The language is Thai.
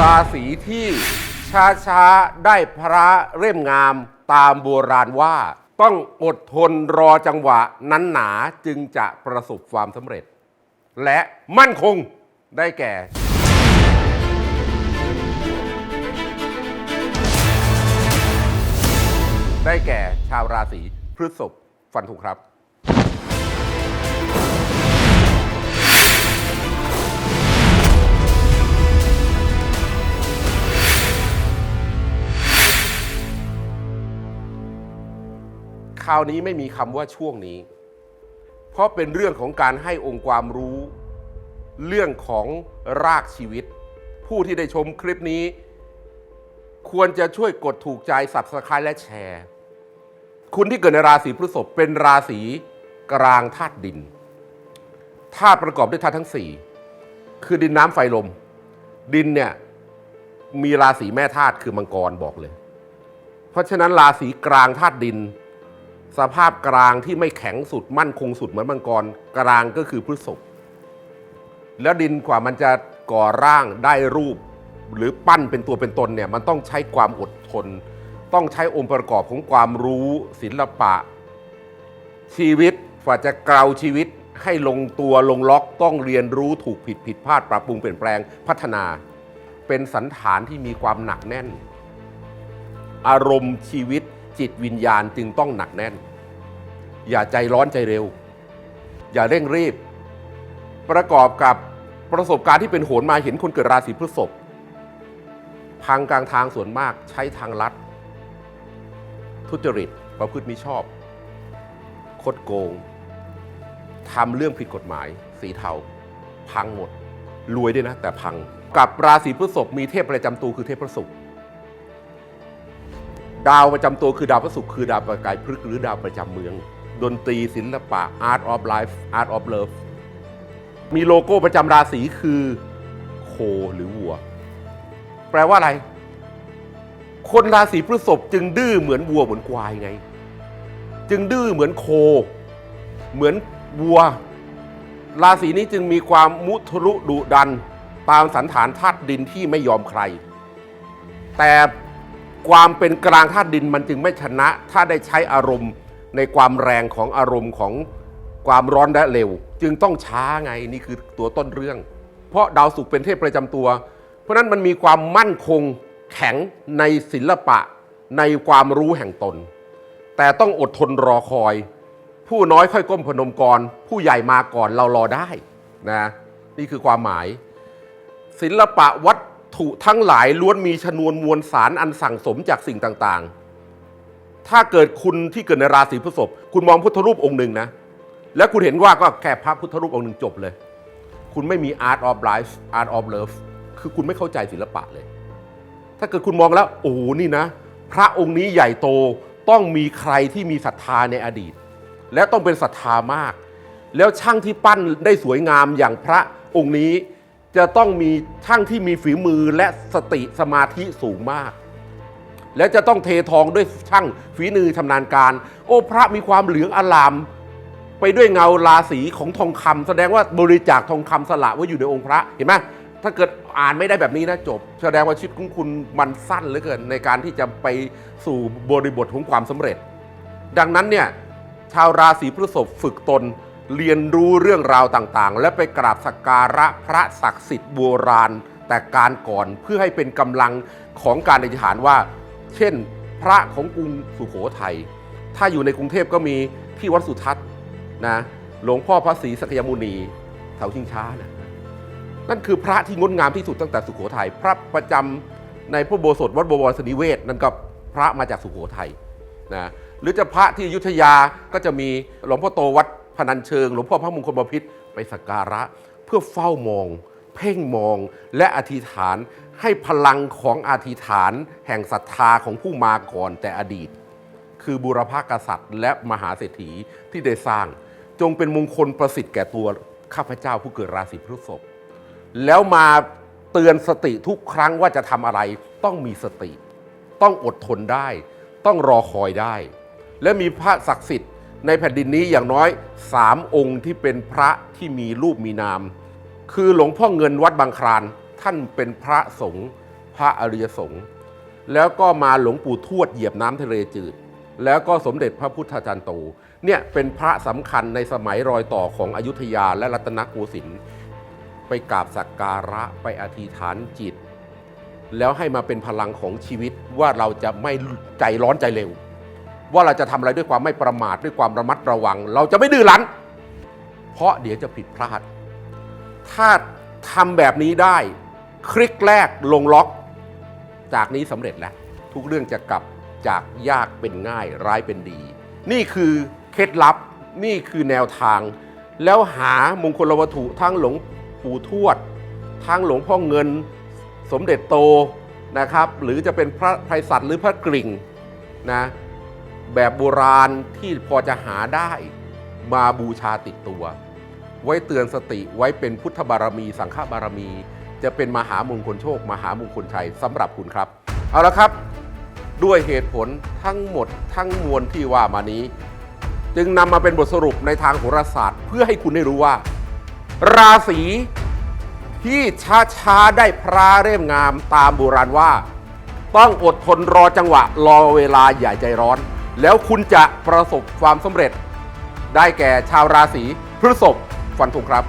ราศีที่ช้าช้าๆ ได้พระเล่มงามตามโบราณว่า ต้องอดทนรอจังหวะนั้นหนาจึงจะประสบความสำเร็จ และมั่นคงได้แก่ ได้แก่ชาวราศีพฤษภฟันธงครับ คราวนี้ไม่มีคำว่าช่วงนี้ เพราะเป็นเรื่องของการให้องค์ความรู้ เรื่องของรากชีวิต ผู้ที่ได้ชมคลิปนี้ ควรจะช่วยกดถูกใจสับสไครและแชร์ คุณที่เกิดในราศีพฤษภเป็นราศีกลางธาตุดินธาตุประกอบด้วยธาตุทั้ง 4 คือดินน้ำไฟลม ดินเนี่ยมีราศีแม่ธาตุคือมังกรบอกเลย เพราะฉะนั้นราศีกลางธาตุดิน สภาพกลางที่ไม่แข็งสุดมั่นคงสุดเหมือนมังกร กลางก็คือพฤษภแล้วดินกว่ามันจะก่อร่างได้รูป หรือปั้นเป็นตัวเป็นตนเนี่ยมันต้องใช้ความอดทน ต้องใช้องค์ประกอบของความรู้ศิลปะ ชีวิตกว่าจะเกลาชีวิตให้ลงตัวลงล็อกต้องเรียนรู้ถูกผิดผิดพลาดปรับปรุงเปลี่ยนแปลงพัฒนา เป็นสันฐานที่มีความหนักแน่น อารมณ์ชีวิต จิตวิญญาณจึงต้องหนักแน่น อย่าใจร้อนใจเร็ว อย่าเร่งรีบ ประกอบกับประสบการณ์ที่เป็นโหนมาเห็นคนเกิดราศีพฤษภพังกลางทางส่วนมากใช้ทางลัด ทุจริตประพฤติมิชอบ คดโกงทำเรื่องผิดกฎหมาย สีเทา พังหมด รวยด้วยนะ แต่พัง กับราศีพฤษภมีเทพประจำตัวคือเทพพระศุกร์ ดาวประจำตัวคือดาวพระศุกร์คือดาวประกายพฤกษ์หรือดาวประจำเมือง ดนตรีศิลปะ Art of Life Art of Love มีโลโก้ประจำราศีคือโคหรือวัว แปลว่าอะไร คนราศีพฤษภจึงดื้อเหมือนวัวเหมือนควายไง จึงดื้อเหมือนโค เหมือนวัว ราศีนี้จึงมีความมุทะลุดุดัน ตามสันฐานธาตุดินที่ไม่ยอมใคร แต่ ความเป็นกลางธาตุดินมันจึงไม่ชนะ ถ้าได้ใช้อารมณ์ในความแรงของอารมณ์ของความร้อนและเร็ว จึงต้องช้าไงนี่คือตัวต้นเรื่อง เพราะดาวศุกร์เป็นเทพประจำตัว เพราะนั้นมันมีความมั่นคงแข็งในศิลปะในความรู้แห่งตน แต่ต้องอดทนรอคอย ผู้น้อยค่อยก้มพนมกรผู้ใหญ่มาก่อนเรารอได้นะนี่คือความหมาย ศิลปะวัต ถุทั้งหลายล้วนมีชนวนมวลสารอันสั่งสมจากสิ่งต่างๆ ถ้าเกิดคุณที่เกิดในราศีพฤษภคุณมองพุทธรูปองค์หนึ่งนะ แล้วคุณเห็นว่าก็แค่พระพุทธรูปองค์หนึ่งจบเลย คุณไม่มี art of life art of love คือคุณไม่เข้าใจศิลปะเลย ถ้าเกิดคุณมองแล้ว โอ้โหนี่นะ พระองค์นี้ใหญ่โตต้องมีใครที่มีศรัทธาในอดีต และต้องเป็นศรัทธามาก แล้วช่างที่ปั้นได้สวยงามอย่างพระองค์นี้ จะต้องมีช่างที่มีฝีมือและสติสมาธิสูงมาก และจะต้องเททองด้วยช่างฝีมือชำนาญการ โอ้พระมีความเหลืองอลาม ไปด้วยเงาราศีของทองคำแสดงว่าบริจาคทองคำสละไว้อยู่ในองค์พระเห็นไหมถ้าเกิดอ่านไม่ได้แบบนี้นะจบ แสดงว่าชีวิตของคุณมันสั้นเหลือเกินในการที่จะไปสู่บริบทของความสำเร็จ ดังนั้นเนี่ยชาวราศีพฤษภฝึกตน เรียนรู้เรื่องราวต่างๆ และไปกราบสักการะพระศักดิ์สิทธิ์โบราณ แต่การก่อนเพื่อให้เป็นกำลังของการอธิษฐานว่า เช่น พระของกรุงสุโขทัยถ้าอยู่ในกรุงเทพก็มีที่วัดสุทัศน์นะหลวงพ่อพระศรีสักยมุนีเสาชิงช้านะนั่นคือพระที่งดงามที่สุดตั้งแต่สุโขทัยพระประจำในพระโบสถวัดบวรสนิเวศนั่นก็พระมาจากสุโขทัยนะหรือจะพระที่อยุธยาก็จะมีหลวงพ่อโตวัด พนัญเชิงหลวงพ่อพระมงคลบพิษไปสักการะ เพื่อเฝ้ามอง เพ่งมองและอธิษฐานให้พลังของอธิษฐาน แห่งศรัทธาของผู้มาก่อนแต่อดีต คือบุรพากษัตริย์ และมหาเศรษฐีที่ได้สร้าง จงเป็นมงคลประสิทธิ์แก่ตัวข้าพเจ้าผู้เกิดราศีพฤษภแล้วมาเตือนสติทุกครั้งว่าจะทำอะไรต้องมีสติ ต้องอดทนได้ ต้องรอคอยได้ และมีพระศักดิ์สิทธิ์ ในแผ่นดินนี้อย่างน้อยสามองค์ที่เป็นพระที่มีรูปมีนาม คือหลวงพ่อเงินวัดบางคลานท่านเป็นพระสงฆ์พระอริยสงฆ์แล้วก็มาหลวงปู่ทวดเหยียบน้ำทะเลจืด แล้วก็สมเด็จพระพุทธจารย์โตเนี่ยเป็นพระสำคัญในสมัยรอยต่อของอยุธยาและรัตนโกสินทร์ไปกราบสักการะไปอธิษฐานจิต แล้วให้มาเป็นพลังของชีวิตว่าเราจะไม่ใจร้อนใจเร็ว ว่าเราจะทำอะไรด้วยความไม่ประมาทด้วยความระมัดระวัง เราจะไม่ดื้อรั้น เพราะเดี๋ยวจะผิดพลาด ถ้าทำแบบนี้ได้ คลิกแรกลงล็อก จากนี้สำเร็จแล้ว ทุกเรื่องจะกลับจากยากเป็นง่ายร้ายเป็นดี นี่คือเคล็ดลับนี่คือแนวทาง แล้วหามงคลวัตถุทั้งหลวงปู่ทวดทั้งหลวงพ่อเงิน สมเด็จโตนะครับ หรือจะเป็นพระไพศาลหรือพระกริ่งนะ แบบโบราณที่พอจะหาได้มาบูชาติดตัว ไว้เตือนสติไว้เป็นพุทธบารมี สังฆบารมี จะเป็นมหามงคลโชค มหามงคลชัยสำหรับคุณครับ เอาละครับ ด้วยเหตุผลทั้งหมดทั้งมวลที่ว่ามานี้ จึงนำมาเป็นบทสรุปในทางโหราศาสตร์ เพื่อให้คุณได้รู้ว่า ราศีที่ช้าช้าได้พระเร่มงามตามโบราณว่า ต้องอดทนรอจังหวะรอเวลาอย่าใจร้อน แล้วคุณจะประสบความสำเร็จได้แก่ชาวราศีพฤษภฟันธงครับ